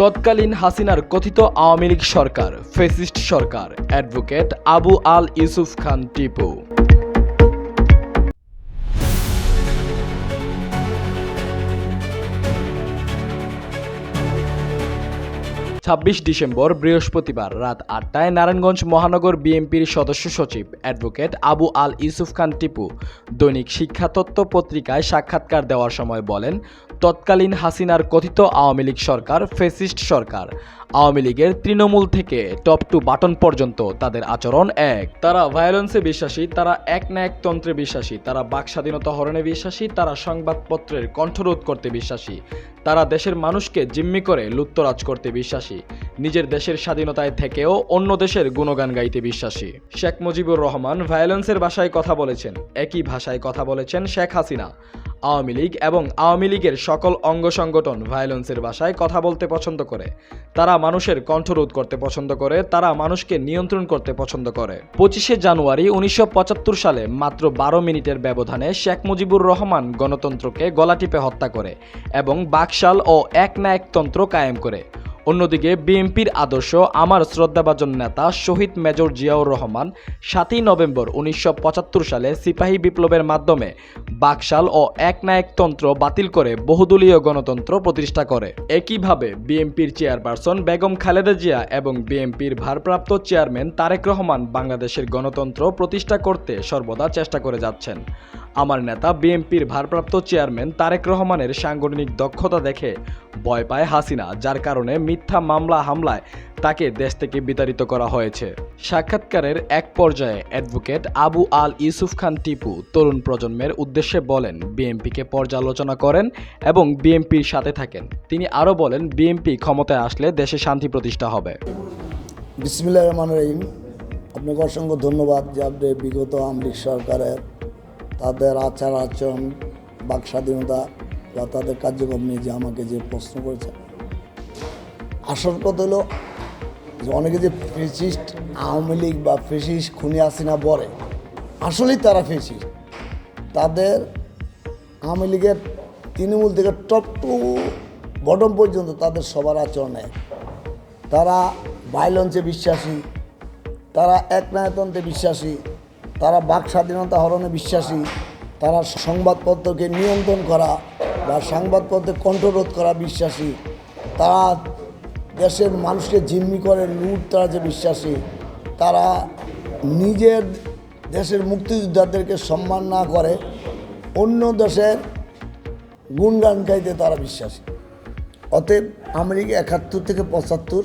তৎকালীন হাসিনার কথিত আওয়ামী লীগ সরকার ফেসিস্ট সরকার অ্যাডভোকেট আবু আল ইউসুফ খান টিপু। ছাব্বিশ ডিসেম্বর, বৃহস্পতিবার রাত আটটায় নারায়ণগঞ্জ মহানগর বিএনপির সদস্য সচিব অ্যাডভোকেট আবু আল ইউসুফ খান টিপু দৈনিক শিক্ষাতত্ত্ব পত্রিকায় সাক্ষাৎকার দেওয়ার সময় বলেন, তৎকালীন হাসিনার কথিত আওয়ামী লীগ সরকার ফেসিস্ট সরকার। আওয়ামী লীগের তৃণমূল থেকে টপ টু বাটন পর্যন্ত তাদের আচরণ এক। তারা ভায়োলেন্সে বিশ্বাসী, তারা এক না এক তন্ত্রে বিশ্বাসী, তারা বাক স্বাধীনতা হরণে বিশ্বাসী, তারা সংবাদপত্রের কণ্ঠরোধ করতে বিশ্বাসী। তারা দেশের মানুষকে জিম্মি করে লুত্তরাজ করতে বিশ্বাসী। নিজের দেশের স্বাধীনতায় থেকেও অন্য দেশের গুণগান গাইতে বিশ্বাসী। শেখ মুজিবুর রহমান ভায়োলেন্সের ভাষায় কথা বলেছেন। একই ভাষায় কথা বলেছেন শেখ হাসিনা। আওয়ামী লীগ এবং আওয়ামী লীগের সকল অঙ্গ সংগঠন ভায়োলেন্সের ভাষায় কথা বলতে পছন্দ করে। তারা মানুষের কণ্ঠরোধ করতে পছন্দ করে, তারা মানুষকে নিয়ন্ত্রণ করতে পছন্দ করে। পঁচিশে জানুয়ারি উনিশশো পঁচাত্তর সালে মাত্র বারো মিনিটের ব্যবধানে শেখ মুজিবুর রহমান গণতন্ত্রকে গলা টিপে হত্যা করে এবং বাকশাল ও এক না এক তন্ত্র কায়েম করে। অন্যদিকে বিএনপির আদর্শ, আমার শ্রদ্ধাভাজন নেতা শহীদ মেজর জিয়াউর রহমান সাতই নভেম্বর উনিশশো পঁচাত্তর সালে সিপাহী বিপ্লবের মাধ্যমে বাকশাল ও একনায়কতন্ত্র বাতিল করে বহুদলীয় গণতন্ত্র প্রতিষ্ঠা করে। একইভাবে বিএনপির চেয়ারপারসন বেগম খালেদা জিয়া এবং বিএনপির ভারপ্রাপ্ত চেয়ারম্যান তারেক রহমান বাংলাদেশের গণতন্ত্র প্রতিষ্ঠা করতে সর্বদা চেষ্টা করে যাচ্ছেন। আমার নেতা বিএনপির ভারপ্রাপ্ত চেয়ারম্যান তারেক রহমানের সাংগঠনিক দক্ষতা দেখে ভয় পায় হাসিনা, যার কারণে মিথ্যা মামলা হামলায় তাকে দেশ থেকে বিতাড়িত করা হয়েছে। সাক্ষাৎকারের এক পর্যায়ে অ্যাডভোকেট আবু আল ইউসুফ খান টিপু তরুণ প্রজন্মের উদ্দেশ্যে বলেন, বিএনপিকে পর্যালোচনা করেন এবং বিএনপির সাথে থাকেন। তিনি আরও বলেন, বিএনপি ক্ষমতায় আসলে দেশে শান্তি প্রতিষ্ঠা হবে। বিসমিল্লাহ রহমান রহিম। আপনাকে অসংখ্য ধন্যবাদ যে আপনি বিগত আমলিক সরকারের তাদের আচার আচরণ, বাক স্বাধীনতা বা তাদের কার্যক্রম নিয়ে যে আমাকে যে প্রশ্ন করেছে। আসল কথা হলো যে অনেকে যে ফেসিস্ট আওয়ামী লীগ বা ফেসিস্ট খুনি আসিনা বলে, আসলেই তারা ফেসিস্ট। তাদের আওয়ামী লীগের তৃণমূল থেকে টপ টু বটম পর্যন্ত তাদের সবার আচরণে তারা ভাইলেন্সে বিশ্বাসী, তারা একনায়তন্ত্রে বিশ্বাসী তারা বাক স্বাধীনতা হরণে বিশ্বাসী, তারা সংবাদপত্রকে নিয়ন্ত্রণ করা বা সংবাদপত্রে কণ্ঠরোধ করা বিশ্বাসী, তারা দেশের মানুষকে জিম্মি করে লুট তারা যে বিশ্বাসী, তারা নিজের দেশের মুক্তিযোদ্ধাদেরকে সম্মান না করে অন্য দেশের গুণগান গাইতে তারা বিশ্বাসী। অতএব আমেরিকা একাত্তর থেকে পঁচাত্তর,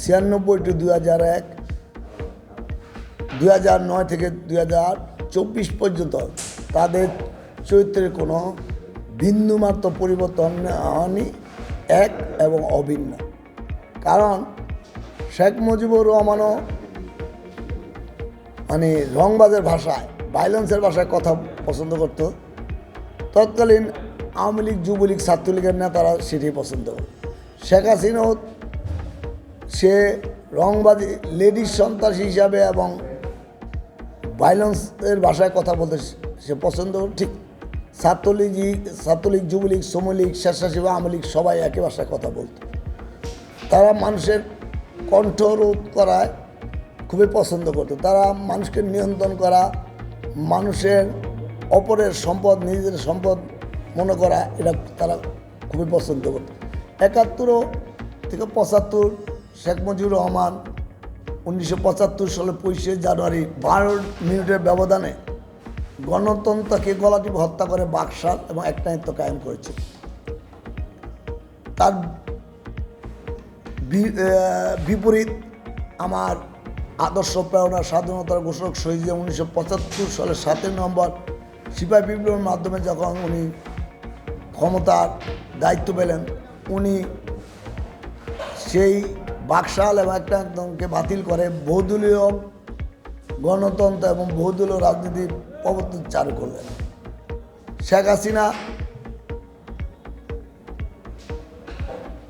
ছিয়ানব্বই টু দুই হাজার এক হাজার নয় থেকে হাজার চব্বিশ পর্যন্ত তাদের চরিত্রের কোনো বিন্দুমাত্র পরিবর্তন হয়নি, এক এবং অভিন্ন। কারণ শেখ মুজিবুর রহমানও মানে রংবাজের ভাষায় ভাইলেন্সের ভাষায় কথা পছন্দ করতো। তৎকালীন আওয়ামী লীগ, যুবলীগ, ছাত্রলীগের নেতারা সেটি পছন্দ। করে শেখ হাসিনাও সে রংবাদী লেডিস সন্ত্রাসী হিসাবে এবং ভাইলেন্সের ভাষায় কথা বলতে সে পছন্দ, ঠিক। ছাত্রলীগ ছাত্রলীগ, যুবলীগ শ্রমলীগ স্বেচ্ছাসেবী, আওয়ামী লীগ সবাই একই ভাষায় কথা বলতো। তারা মানুষের কণ্ঠ রোধ করায় খুবই পছন্দ করতো। তারা মানুষকে নিয়ন্ত্রণ করা, মানুষের অপরের সম্পদ, নিজেদের সম্পদ মনে করা, এটা তারা খুবই পছন্দ করত। একাত্তরও থেকে পঁচাত্তর শেখ মুজিবুর রহমান উনিশশো পঁচাত্তর সালে পঁচিশে জানুয়ারি বারো মিনিটের ব্যবধানে গণতন্ত্রকে গলাটি হত্যা করে বাকশাল এবং একনায়িত্ব কায়েম করেছে। তার বিপরীত আমার আদর্শ প্রেরণা স্বাধীনতার ঘোষক শহীদ উনিশশো পঁচাত্তর সালের সাতই নভেম্বর সিপাহী বিপ্লবের মাধ্যমে যখন উনি ক্ষমতার দায়িত্ব পেলেন, উনি সেই বাকশাল এবং একটা একদমকে বাতিল করে বহুদলীয় গণতন্ত্র এবং বহুদলীয় রাজনীতি প্রবর্তন চালু করলেন। শেখ হাসিনা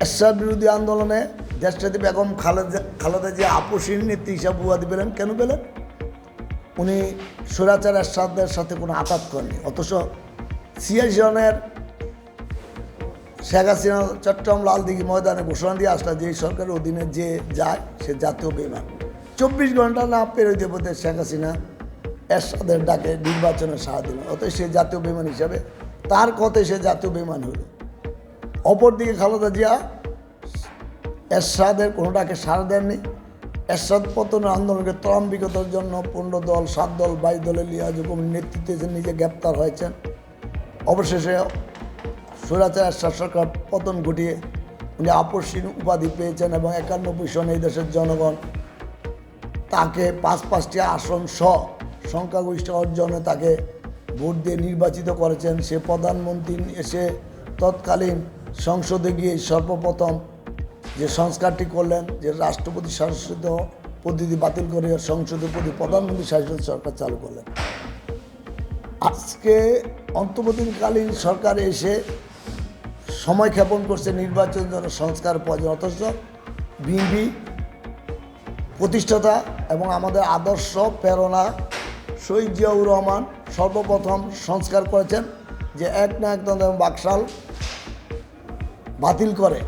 এরশাদ বিরোধী আন্দোলনে দেশটাতে বেগম খালেদা খালেদা যে আপসীর নেত্রী হিসাবে উপাধি পেলেন। কেন পেলেন? উনি সুরাচার এরশাদের সাথে কোনো আঘাত করেনি অথচ ছিয়াশি জনের শেখ হাসিনা চট্টগ্রাম লালদিঘি ময়দানে ঘোষণা দিয়ে আসলা যে সরকারের অধীনে যে যায়, সে জাতীয় বেমান চব্বিশ ঘণ্টা না পেরোইতে পথে শেখ হাসিনা এরশাদের ডাকে নির্বাচনে সাড়া দিল অতএব সে জাতীয় বেমান হিসাবে তার কথায় সে জাতীয় বেমান হলো অপরদিকে খালেদা জিয়া এরশাদের কোনো ডাকে সাড়া দেননি। এরশাদ পতন আন্দোলনকে ত্বরান্বিকতার জন্য পনেরো দল, সাত দল, বাইশ দলের লিয়াজ কমিটির নেতৃত্বে নিজে গ্রেপ্তার হয়েছেন, অবশেষে স্বৈরাচার এরশাদ সরকার পতন ঘটিয়ে উনি আপসীন উপাধি পেয়েছেন এবং একানব্বই সনে এই দেশের জনগণ তাকে পাঁচ পাঁচটি আসন সহ সংখ্যাগরিষ্ঠ অর্জনে তাকে ভোট দিয়ে নির্বাচিত করেছেন। সে প্রধানমন্ত্রী এসে তৎকালীন সংসদে গিয়ে সর্বপ্রথম যে সংস্কারটি করলেন, যে রাষ্ট্রপতি শাসিত পদ্ধতি বাতিল করে সংসদে প্রতি প্রধানমন্ত্রী শাসিত সরকার চালু করলেন। আজকে অন্তর্বর্তীকালীন সরকার এসে সময় ক্ষেপণ করছে নির্বাচন জন্য সংস্কার প্রয়োজন অথচ বিএনপি প্রতিষ্ঠাতা এবং আমাদের আদর্শ প্রেরণা শহীদ জিয়াউর রহমান সর্বপ্রথম সংস্কার করেছেন যে এক না এক এবং বাকশাল বাতিল করে।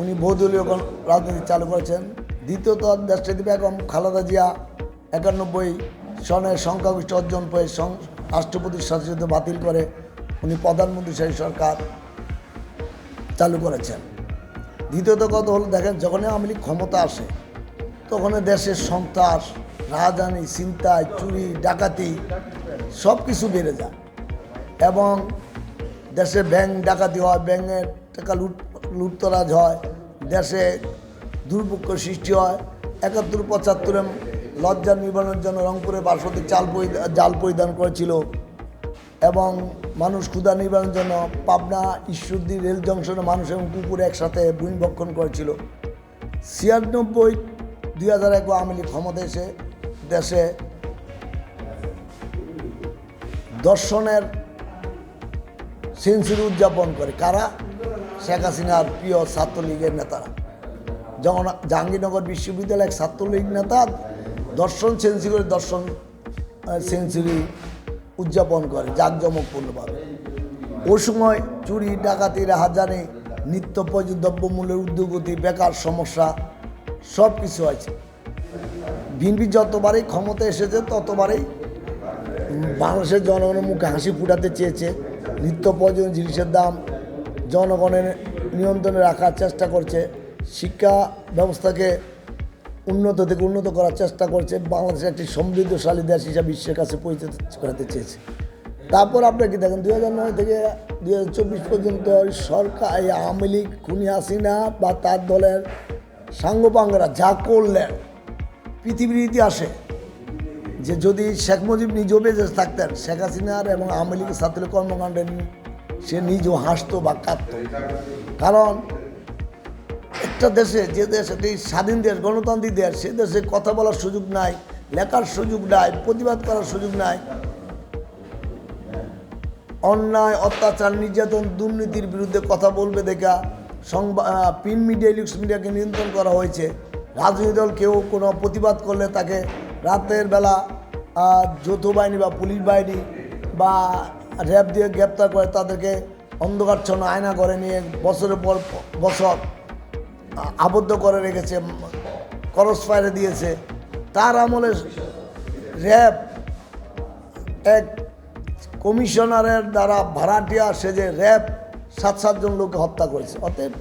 উনি বহুদলীয় রাজনীতি চালু করেছেন। দ্বিতীয়ত দেশটি বেগম খালেদা জিয়া একানব্বই সনের সংখ্যাগরিষ্ঠ অর্জন পেয়ে রাষ্ট্রপতির শাসিত বাতিল করে। উনি প্রধানমন্ত্রী সেই সরকার। চালু করেছেন। দ্বিতীয়ত কথা হলো, দেখেন, যখনই আওয়ামী লীগ ক্ষমতা আসে তখন দেশের সন্ত্রাস, রাজধানী চিন্তায় চুরি, ডাকাতি সব কিছু বেড়ে যায়। এবং দেশে ব্যাংক ডাকাতি হয়, ব্যাংকের টাকা লুট, লুটতরাজ হয়, দেশে দুর্ভিক্ষ সৃষ্টি হয়। একাত্তর পঁচাত্তরে লজ্জা নিবারণের জন্য রংপুরে বাসন্তী চাল পরিধান জাল পরিধান করেছিল এবং মানুষ ক্ষুধা নিবারণের জন্য পাবনা ঈশ্বরদী রেল জংশনে মানুষ এবং কুকুর একসাথে ভূমি ভূমিভক্ষণ করেছিল। ছিয়ানব্বই, দুই হাজার এক আওয়ামী লীগ ক্ষমতা এসে দেশে দর্শনের সেঞ্চুরি উদযাপন করে। কারা? শেখ হাসিনার প্রিয় ছাত্রলীগের নেতারা। যখন জাহাঙ্গীরনগর বিশ্ববিদ্যালয়ের এক ছাত্রলীগ নেতা দর্শন সেঞ্চুরি দর্শন সেঞ্চুরি উদযাপন করে জাঁকজমকপূর্ণভাবে ওই সময় চুরি, ডাকাতি, রাহাজানি, নিত্য দ্রব্যমূল্যের উদ্যোগতি, বেকার সমস্যা সব কিছু আছে। বিএনপি যতবারই ক্ষমতা এসেছে, ততবারই বাংলাদেশের জনগণের মুখে হাসি ফুটাতে চেয়েছে। নিত্য প্রয়োজনীয় জিনিসের দাম জনগণের নিয়ন্ত্রণে রাখার চেষ্টা করছে। শিক্ষা ব্যবস্থাকে উন্নত থেকে উন্নত করার চেষ্টা করছে, বাংলাদেশ একটি সমৃদ্ধশালী দেশ হিসাবে বিশ্বের কাছে পরিচিত করাতে চেয়েছে। তারপর আপনার কি দেখেন, দুই হাজার নয় থেকে দুই হাজার চব্বিশ পর্যন্ত সরকার, এই আওয়ামী লীগ, খুনি হাসিনা বা তার দলের সাঙ্গপাঙ্গরা যা করলেন, পৃথিবীর ইতিহাসে, যে যদি শেখ মুজিব নিজেও বেঁচে থাকতেন, শেখ হাসিনার এবং আওয়ামী লীগের ছাত্র কর্মকাণ্ডে সে নিজেও হাসতো বা কাঁদত। কারণ একটা দেশে, যে দেশ একটি স্বাধীন দেশ, গণতান্ত্রিক দেশ, সে দেশে কথা বলার সুযোগ নাই, লেখার সুযোগ নাই, প্রতিবাদ করার সুযোগ নাই। অন্যায়, অত্যাচার, নির্যাতন, দুর্নীতির বিরুদ্ধে কথা বলবে দেখা সংবাদ প্রিন্ট মিডিয়া ইলেকট্রিক্স মিডিয়াকে নিয়ন্ত্রণ করা হয়েছে। রাজনৈতিক দল কেউ কোনো প্রতিবাদ করলে তাকে রাতের বেলা যৌথ বাহিনী বা পুলিশ বাহিনী বা র্যাব দিয়ে গ্রেপ্তার করে তাদেরকে অন্ধকারচ্ছন্ন আয়না করে নিয়ে বছরের পর বছর আবদ্ধ করে রেখেছে করস ফায়ারে দিয়েছে। তার আমলে র্যাব এক কমিশনারের দ্বারা ভাড়াটিয়া সেজে র্যাব সাত সাতজন লোককে হত্যা করেছে। অতএব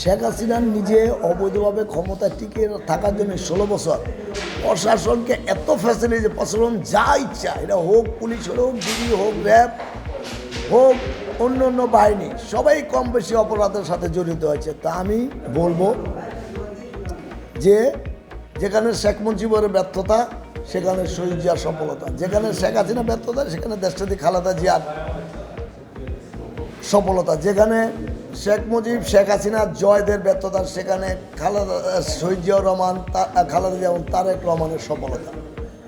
শেখ হাসিনা নিজে অবৈধভাবে ক্ষমতা টিকে থাকার জন্য ষোলো বছর প্রশাসনকে এত ফ্যাসিলিটি প্রশাসন যা ইচ্ছা, এটা হোক পুলিশ হোক ডিবি হোক র্যাব হোক অন্য অন্য বাহিনী, সবাই কম বেশি অপরাধের সাথে জড়িত হয়েছে তা আমি বলব যে, যেখানে শেখ মুজিবের ব্যর্থতা, সেখানে শহীদ জিয়ার সফলতা। যেখানে শেখ হাসিনা ব্যর্থতা, সেখানে দেশটাতে খালেদা জিয়ার সফলতা। যেখানে শেখ মুজিব, শেখ হাসিনার জয়দের ব্যর্থতা, সেখানে খালেদা, শহীদ জিয়াউর রহমান খালেদা জিয়া তারেক রহমানের সফলতা।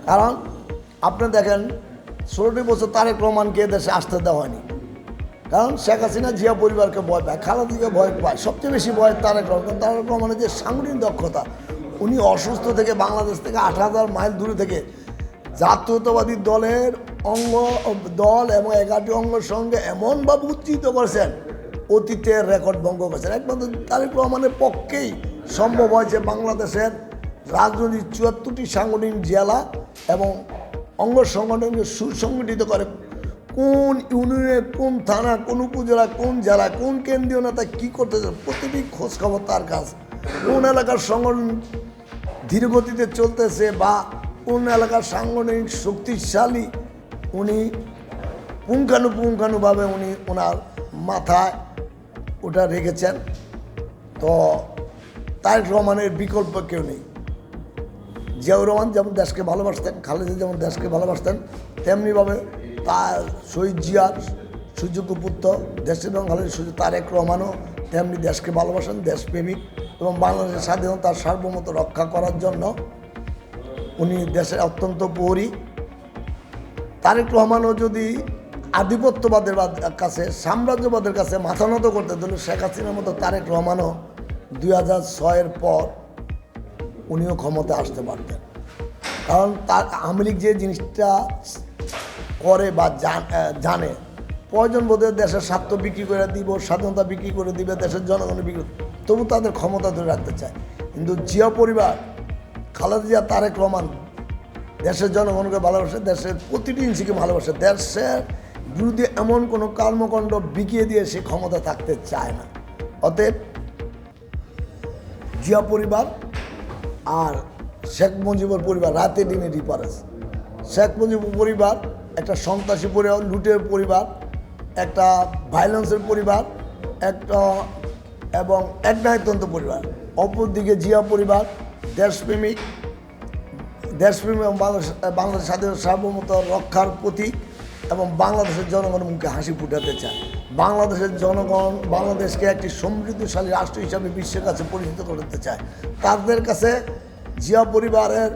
কারণ, আপনি দেখেন, ষোলোটি বছর তারেক রহমানকে দেশে আসতে দেওয়া হয়নি। কারণ শেখ হাসিনা জিয়া পরিবারকে ভয় পায় খালেদা জিয়া ভয় পায়, সবচেয়ে বেশি ভয় তারেক রহমান তারেক রহমানের যে সাংগঠনিক দক্ষতা। উনি অসুস্থ থেকে বাংলাদেশ থেকে আট হাজার মাইল দূরে থেকে জাতীয়তাবাদী দলের অঙ্গ, দল এবং এগারোটি অঙ্গের সঙ্গে এমনভাবে উজ্জীবিত করেছেন অতীতের রেকর্ড ভঙ্গ করেছেন। একমাত্র তারেক রহমানের পক্ষেই সম্ভব হয়েছে বাংলাদেশের রাজনৈতিক চুয়াত্তরটি সাংগঠনিক জেলা এবং অঙ্গ সংগঠনকে সুসংগঠিত করে কোন ইউনিয়নে কোন থানা, কোন উপজেলা, কোন জেলা, কোন কেন্দ্রীয় নেতা কী করতেছে প্রতিটি খোঁজখবর তার কাজ কোন এলাকার সংগঠন ধীরগতিতে চলতেছে বা কোন এলাকার সাংগঠনিক শক্তিশালী, উনি পুঙ্খানুপুঙ্খানুভাবে উনি ওনার মাথায় ওটা রেখেছেন। তো তারেক রহমানের বিকল্প কেউ নেই। জিয়াউর রহমান যেমন দেশকে ভালোবাসতেন, খালেদা যেমন দেশকে ভালোবাসতেন, তেমনিভাবে তার শহীদ জিয়ার সুযোগ্য পুত্র দেশের খালেদা সুযোগ তারেক রহমানও তেমনি দেশকে ভালোবাসেন, দেশপ্রেমিক এবং বাংলাদেশের স্বাধীনতার সার্বমত রক্ষা করার জন্য উনি দেশের অত্যন্ত প্রহরী তারেক রহমানও যদি আধিপত্যবাদের বাদ- কাছে, সাম্রাজ্যবাদের কাছে মাথা নত করতে, তাহলে শেখ হাসিনার মতো তারেক রহমানও দুই হাজার ছয়ের পর উনিও ক্ষমতা আসতে পারতেন। কারণ তার আওয়ামী লীগ যে জিনিসটা করে বা জান- জানে। প্রয়োজন বোধে দেশের স্বার্থ বিক্রি করে দিব, স্বাধীনতা বিক্রি করে দিবে, দেশের জনগণের বিক্রি তবু তাদের ক্ষমতা ধরে রাখতে চায়। কিন্তু জিয়া পরিবার, খালেদা জিয়া, তারেক রহমান, দেশের জনগণকে ভালোবাসে, দেশের প্রতিটি ইঞ্চিকে ভালোবাসে। দেশের বিরুদ্ধে এমন কোনো কর্মকাণ্ড বিকিয়ে দিয়ে সে ক্ষমতা থাকতে চায় না। অতএব জিয়া পরিবার আর শেখ মুজিবুর পরিবার, রাতে দিনে ডিফারেন্স শেখ মুজিবুর পরিবার একটা সন্ত্রাসী পরিবার লুটের পরিবার, একটা ভাইলেন্সের পরিবার, একটা এবং একনায়তন্ত্র পরিবার। অপরদিকে জিয়া পরিবার, দেশপ্রেমিক, দেশপ্রেমী এবং বাংলাদেশ বাংলাদেশ স্বাধীনতা সার্বভৌমত্ব রক্ষার প্রতীক এবং বাংলাদেশের জনগণের মুখে হাসি ফুটাতে চায়। বাংলাদেশের জনগণ বাংলাদেশকে একটি সমৃদ্ধশালী রাষ্ট্র হিসাবে বিশ্বের কাছে পরিচিত করতে চায়। তাদের কাছে জিয়া পরিবারের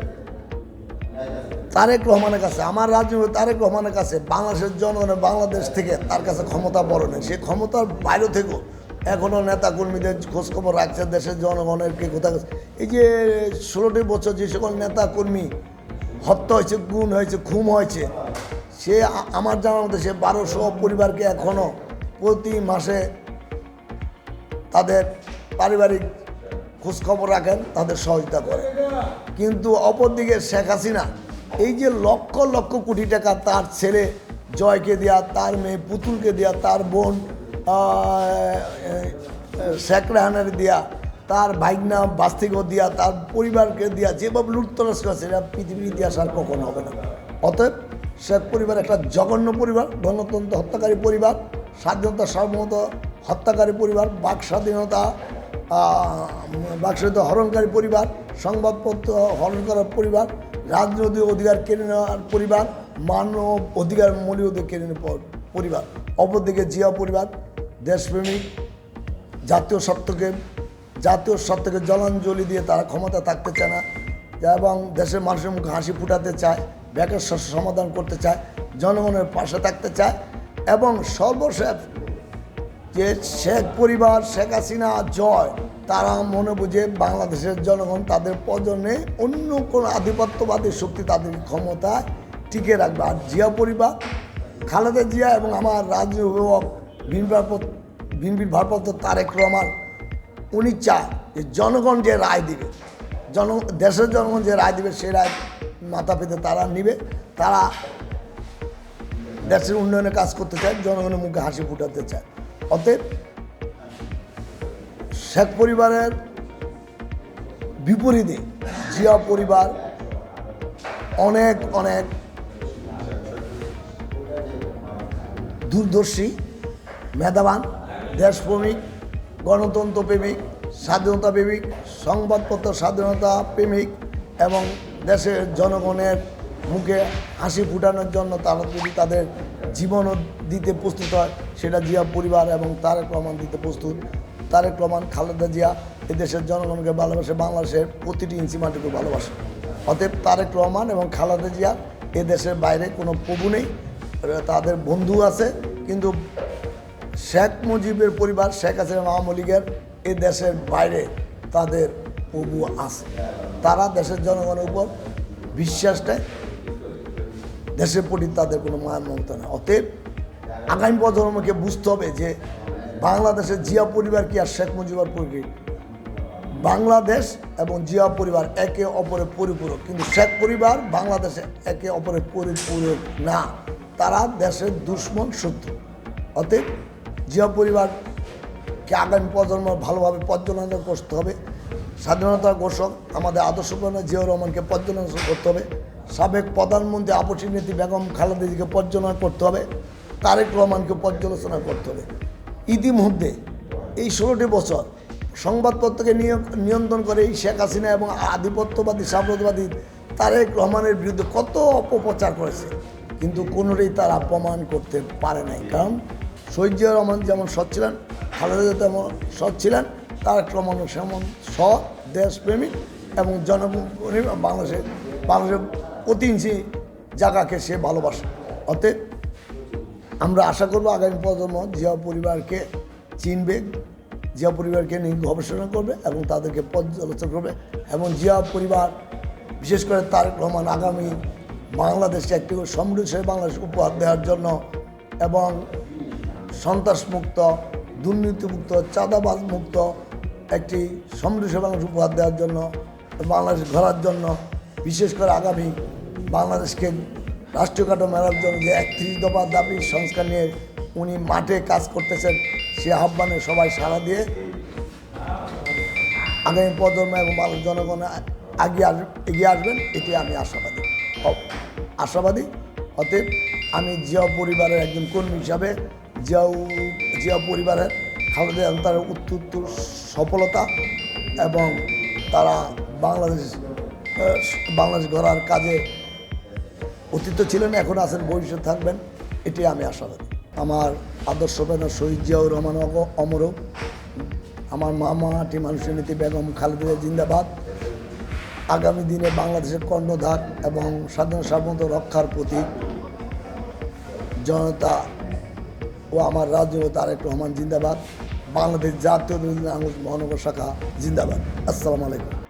তারেক রহমানের কাছে, আমার রাজ্য তারেক রহমানের কাছে, বাংলাদেশের জনগণের বাংলাদেশ থেকে তার কাছে ক্ষমতা বড় নেই। সে ক্ষমতার বাইরে থেকেও এখনও নেতা কর্মীদের খোঁজখবর রাখছে দেশের জনগণের কে কোথায় এই যে ষোলোটি বছর যে সকল নেতা কর্মী হত্যা হয়েছে গুণ হয়েছে খুম হয়েছে, সে আমার জানার মধ্যে সে বারোশো পরিবারকে এখনও প্রতি মাসে তাদের পারিবারিক খোঁজখবর রাখেন, তাদের সহযোগিতা করে কিন্তু অপরদিকে শেখ হাসিনা এই যে লক্ষ লক্ষ কোটি টাকা তার ছেলে জয়কে দেয়া তার মেয়ে পুতুলকে দেয়া তার বোন শেখ দেয়া তার ভাইগনা বাস্তিক দিয়া তার পরিবারকে দিয়া যেভাবে লুটতরাজ করেছে এটা পৃথিবীর ইতিহাস আর কখনো হবে না। অতএব শেখ পরিবার একটা জঘন্য পরিবার গণতন্ত্র হত্যাকারী পরিবার স্বাধীনতা সার্বভৌমত্ব হত্যাকারী পরিবার বাক স্বাধীনতা আহ, বাকস্বাধীনতা হরণকারী পরিবার সংবাদপত্র হরণ করার পরিবার রাজনৈতিক অধিকার কেড়ে নেওয়ার পরিবার, মানব অধিকার মৌলিক অধিকার কেড়ে নেওয়ার পর- পরিবার। অপরদিকে জিয়া পরিবার, দেশপ্রেমিক, জাতীয় সত্ত্বকে জাতীয় সত্ত্বকে জলাঞ্জলি দিয়ে তারা ক্ষমতা থাকতে চায় না এবং দেশের মানুষের মুখে হাসি ফুটাতে চায় ব্যাকের সমাধান করতে চায়, জনগণের পাশে থাকতে চায় এবং সর্বশেষ যে শেখ পরিবার, শেখ হাসিনা জয় তারা মনে বুঝে বাংলাদেশের জনগণ তাদের প্রজন্মে অন্য কোনো আধিপত্যবাদী শক্তি তাদের ক্ষমতায় টিকে রাখবে। আর জিয়া পরিবার, খালেদা জিয়া এবং আমার রাজ্য অভিভাবক বিনবির ভারপ্রাপ্ত তারেক রহমান, উনি চায় যে জনগণ যে রায় দিবে জন দেশের জনগণ যে রায় দিবে, সেই রায় মাথা পেতে তারা নিবে। তারা দেশের উন্নয়নে কাজ করতে চায়, জনগণের মুখে হাসি ফুটাতে চায়। অতএব শেখ পরিবারের বিপরীতে জিয়া পরিবার অনেক অনেক দূরদর্শী, মেধাবান, দেশপ্রেমিক গণতন্ত্র প্রেমিক স্বাধীনতা প্রেমিক সংবাদপত্র স্বাধীনতা প্রেমিক এবং দেশের জনগণের মুখে হাসি ফুটানোর জন্য তারা যদি তাদের জীবনও দিতে প্রস্তুত হয়, সেটা জিয়া পরিবার এবং তারেক প্রমাণ দিতে প্রস্তুত। তারেক রহমান, খালেদা জিয়া এ দেশের জনগণকে ভালোবাসে, বাংলাদেশের প্রতিটি ইঞ্চি মাটিকে ভালোবাসে। অতএব তারেক রহমান এবং খালেদা জিয়া এ দেশের বাইরে কোনো প্রভু নেই, তাদের বন্ধু আছে, কিন্তু শেখ মুজিবের পরিবার, শেখ হাসিনা আওয়ামী লীগের এ দেশের বাইরে তাদের প্রভু আছে। তারা দেশের জনগণের উপর বিশ্বাস দেয় দেশের প্রতি তাদের কোনো মায়ার মমতা নেই। অতএব আগামী প্রজন্মকে বুঝতে হবে যে বাংলাদেশের জিয়া পরিবার কি আর শেখ মুজিবুর পরিবার? বাংলাদেশ এবং জিয়া পরিবার একে অপরের পরিপূরক। কিন্তু শেখ পরিবার বাংলাদেশে একে অপরের পরিপূরক না। তারা দেশের দুশ্মন, শত্রু। অতএব জিয়া পরিবারকে আগামী প্রজন্ম ভালোভাবে পর্যালোচনা করতে হবে। স্বাধীনতা ঘোষক, আমাদের আদর্শপ্রাণ জিয়াউর রহমানকে পর্যালোচনা করতে হবে। সাবেক প্রধানমন্ত্রী আপসী নীতি বেগম খালেদাজিকে পর্যালোচনা করতে হবে। তারেক রহমানকে পর্যালোচনা করতে হবে। ইতিমধ্যে এই ষোলোটি বছর সংবাদপত্রকে নিয়- নিয়ন্ত্রণ করে এই শেখ হাসিনা এবং আধিপত্যবাদী, সাম্রাজ্যবাদী তারেক রহমানের বিরুদ্ধে কত অপপ্রচার করেছে, কিন্তু কোনোটাই তারা প্রমাণ করতে পারে নাই। কারণ শহীদ রহমান যেমন সৎ ছিলেন, খালেদা তেমন সৎ ছিলেন, তারেক রহমান সেমন সৎ, দেশপ্রেমিক এবং জনগণ বাংলাদেশের বাংলাদেশের প্রতি ইঞ্চি জায়গাকে সে ভালোবাসে। অতএব আমরা আশা করব আগামী প্রজন্ম জিয়া পরিবারকে চিনবে, জিয়া পরিবারকে নিয়ে গবেষণা করবে এবং তাদেরকে পর্যালোচনা করবে। এবং জিয়া পরিবার, বিশেষ করে তারেক রহমান আগামী বাংলাদেশকে একটি সমৃদ্ধশালী বাংলাদেশ উপহার দেওয়ার জন্য এবং সন্ত্রাসমুক্ত, দুর্নীতিমুক্ত চাঁদাবাজ মুক্ত একটি সমৃদ্ধশালী বাংলাদেশ উপহার দেওয়ার জন্য, বাংলাদেশ ঘোরার জন্য, বিশেষ করে আগামী বাংলাদেশকে রাষ্ট্রীয় মেলার জন্য যে একত্রিশ দফা দাবি সংস্কার নিয়ে উনি মাঠে কাজ করতেছেন, সে আহ্বানে সবাই সাড়া দিয়ে আগামী প্রজন্ম এবং বাংলাদেশ জনগণ আগিয়ে আস, এগিয়ে আসবেন, এটি আমি আশাবাদী। আশাবাদী। অতএব আমি জিয়া পরিবারের একজন কর্মী হিসাবে জিয়াউ, জিয়া পরিবারের খালেদা তার উত্তর সফলতা এবং তারা বাংলাদেশ বাংলাদেশ গড়ার কাজে অতীত ছিলেন এখন আছেন ভবিষ্যৎ থাকবেন। এটি আমি আশাবাদী আমার আদর্শ পেন শহীদ জিয়াউর রহমান অমরক আমার মামাটি মানুষের নীতি বেগম খালেদা জিন্দাবাদ। আগামী দিনে বাংলাদেশের কর্ণধার এবং স্বাধীন সার্বভৌমত্ব রক্ষার প্রতীক জনতা ও আমার রাজ্য তারেক রহমান জিন্দাবাদ। বাংলাদেশ জাতীয় মহানগর শাখা জিন্দাবাদ। আসসালামু আলাইকুম।